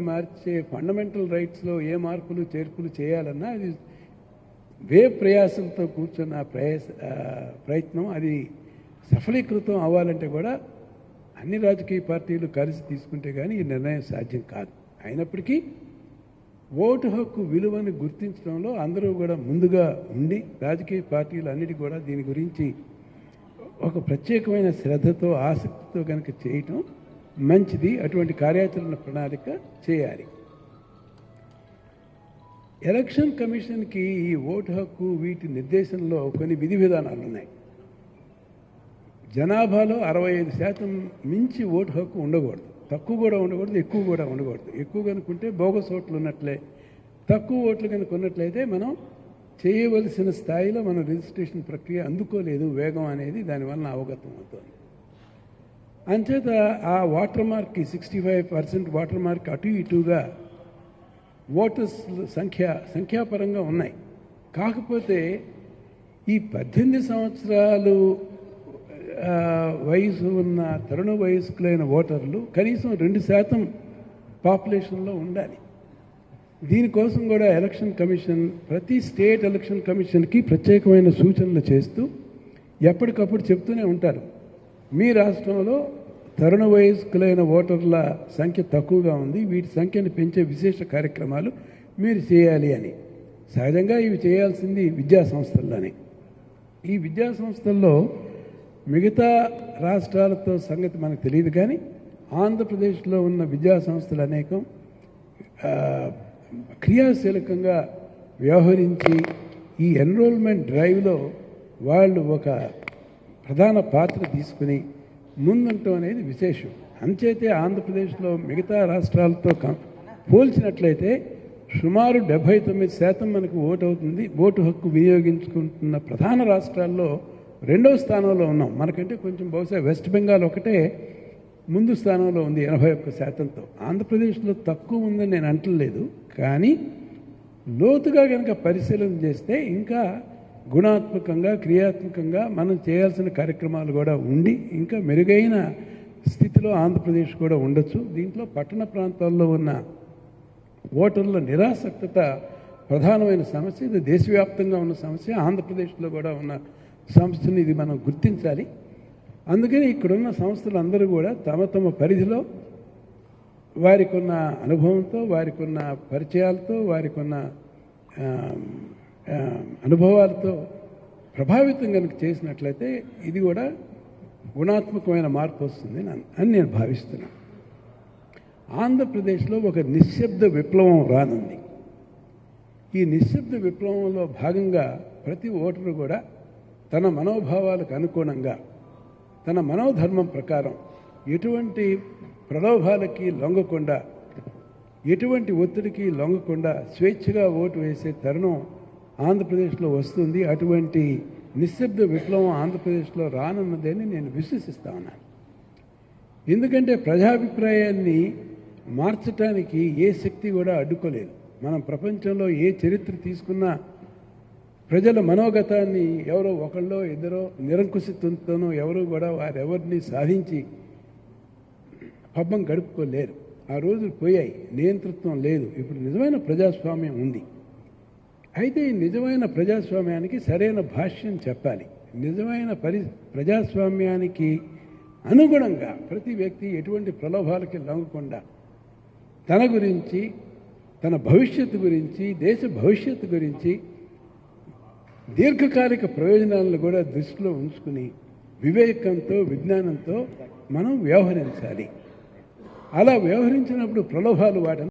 మార్చే ఫండమెంటల్ రైట్స్లో ఏ మార్పులు చేర్పులు చేయాలన్నా అది వే ప్రయాసంతో కూర్చున్న ప్రయాస ప్రయత్నం అది సఫలీకృతం అవ్వాలంటే కూడా అన్ని రాజకీయ పార్టీలు కలిసి తీసుకుంటే కానీ ఈ నిర్ణయం సాధ్యం కాదు. అయినప్పటికీ ఓటు హక్కు విలువను గుర్తించడంలో అందరూ కూడా ముందుగా ఉండి రాజకీయ పార్టీలు అన్నిటి కూడా దీని గురించి ఒక ప్రత్యేకమైన శ్రద్ధతో ఆసక్తితో కనుక చేయటం మంచిది అటువంటి కార్యాచరణ ప్రణాళిక చేయాలి. ఎలక్షన్ కమిషన్కి ఈ ఓటు హక్కు వీటి నిర్దేశంలో కొన్ని విధి విధానాలు ఉన్నాయి. జనాభాలో అరవై ఐదు శాతం మించి ఓటు హక్కు ఉండకూడదు. తక్కువ కూడా ఉండకూడదు ఎక్కువ కూడా ఉండకూడదు. ఎక్కువ కనుకుంటే బోగస్ ఓట్లు ఉన్నట్లే. తక్కువ ఓట్లు కనుక ఉన్నట్లయితే మనం చేయవలసిన స్థాయిలో మనం రిజిస్ట్రేషన్ ప్రక్రియ అందుకోలేదు. వేగం అనేది దానివల్ల అవగతం అవుతుంది. అంచేత ఆ water మార్క్కి sixty five percent water mark అటు ఇటుగా ఓటర్స్ సంఖ్య సంఖ్యాపరంగా ఉన్నాయి. కాకపోతే ఈ పద్దెనిమిది సంవత్సరాలు వయసు ఉన్న తరుణ వయస్కులైన ఓటర్లు కనీసం రెండు శాతం పాపులేషన్లో ఉండాలి. దీనికోసం కూడా ఎలక్షన్ కమిషన్ ప్రతి స్టేట్ ఎలక్షన్ కమిషన్కి ప్రత్యేకమైన సూచనలు చేస్తూ ఎప్పటికప్పుడు చెప్తూనే ఉంటారు. మీ రాష్ట్రంలో తరుణ వయస్కులైన ఓటర్ల సంఖ్య తక్కువగా ఉంది. వీటి సంఖ్యను పెంచే విశేష కార్యక్రమాలు మీరు చేయాలి అని. సహజంగా ఇవి చేయాల్సింది విద్యా సంస్థల్లోనే. ఈ విద్యా సంస్థల్లో మిగతా రాష్ట్రాలతో సంగతి మనకు తెలియదు కానీ ఆంధ్రప్రదేశ్లో ఉన్న విద్యా సంస్థలు అనేకం క్రియాశీలకంగా వ్యవహరించి ఈ ఎన్రోల్మెంట్ డ్రైవ్లో వాళ్ళు ఒక ప్రధాన పాత్ర తీసుకుని ముందుండటం అనేది విశేషం. అంచేతే ఆంధ్రప్రదేశ్లో మిగతా రాష్ట్రాలతో పోల్చినట్లయితే సుమారు డెబ్భై తొమ్మిది శాతం మనకు ఓటు అవుతుంది ఓటు హక్కు వినియోగించుకుంటున్న ప్రధాన రాష్ట్రాల్లో రెండవ స్థానంలో ఉన్నాం. మనకంటే కొంచెం బహుశా వెస్ట్ బెంగాల్ ఒకటే ముందు స్థానంలో ఉంది ఎనభై ఒక్క శాతంతో. ఆంధ్రప్రదేశ్లో తక్కువ ఉందని నేను అంటలేదు. కానీ లోతుగా కనుక పరిశీలన చేస్తే ఇంకా గుణాత్మకంగా క్రియాత్మకంగా మనం చేయాల్సిన కార్యక్రమాలు కూడా ఉండి ఇంకా మెరుగైన స్థితిలో ఆంధ్రప్రదేశ్ కూడా ఉండొచ్చు. దీంట్లో పట్టణ ప్రాంతాల్లో ఉన్న ఓటర్ల నిరాసక్తత ప్రధానమైన సమస్య. ఇది దేశవ్యాప్తంగా ఉన్న సమస్య. ఆంధ్రప్రదేశ్లో కూడా ఉన్న సమస్యని ఇది మనం గుర్తించాలి. అందుకని ఇక్కడున్న సంస్థలు అందరూ కూడా తమ తమ పరిధిలో వారికి ఉన్న అనుభవంతో వారికి ఉన్న పరిచయాలతో వారికి ఉన్న అనుభవాలతో ప్రభావితం కనుక చేసినట్లయితే ఇది కూడా గుణాత్మకమైన మార్పు వస్తుంది అని అని నేను భావిస్తున్నాను. ఆంధ్రప్రదేశ్లో ఒక నిశ్శబ్ద విప్లవం రానుంది. ఈ నిశ్శబ్ద విప్లవంలో భాగంగా ప్రతి ఓటరు కూడా తన మనోభావాలకు అనుగుణంగా తన మనోధర్మం ప్రకారం ఎటువంటి ప్రలోభాలకి లొంగకుండా ఎటువంటి ఒత్తిడికి లొంగకుండా స్వేచ్ఛగా ఓటు వేసే తరుణం ఆంధ్రప్రదేశ్లో వస్తుంది. అటువంటి నిశ్శబ్ద విప్లవం ఆంధ్రప్రదేశ్లో రానున్నదని నేను విశ్వసిస్తా ఉన్నాను. ఎందుకంటే ప్రజాభిప్రాయాన్ని మార్చటానికి ఏ శక్తి కూడా అడ్డుకోలేదు. మనం ప్రపంచంలో ఏ చరిత్ర తీసుకున్నా ప్రజల మనోగతాన్ని ఎవరో ఒకళ్ళో ఇద్దరో నిరంకుశత్వంతోనో ఎవరు కూడా వారెవరిని సాధించి పబ్బం గడుపుకోలేరు. ఆ రోజులు పోయాయి. నియంతృత్వం లేదు. ఇప్పుడు నిజమైన ప్రజాస్వామ్యం ఉంది. అయితే నిజమైన ప్రజాస్వామ్యానికి సరైన భాష్యం చెప్పాలి. నిజమైన పరి ప్రజాస్వామ్యానికి అనుగుణంగా ప్రతి వ్యక్తి ఎటువంటి ప్రలోభాలకి లొంగకుండా తన గురించి తన భవిష్యత్తు గురించి దేశ భవిష్యత్తు గురించి దీర్ఘకాలిక ప్రయోజనాలను కూడా దృష్టిలో ఉంచుకుని వివేకంతో విజ్ఞానంతో మనం వ్యవహరించాలి. అలా వ్యవహరించినప్పుడు ప్రలోభాలు వాటిని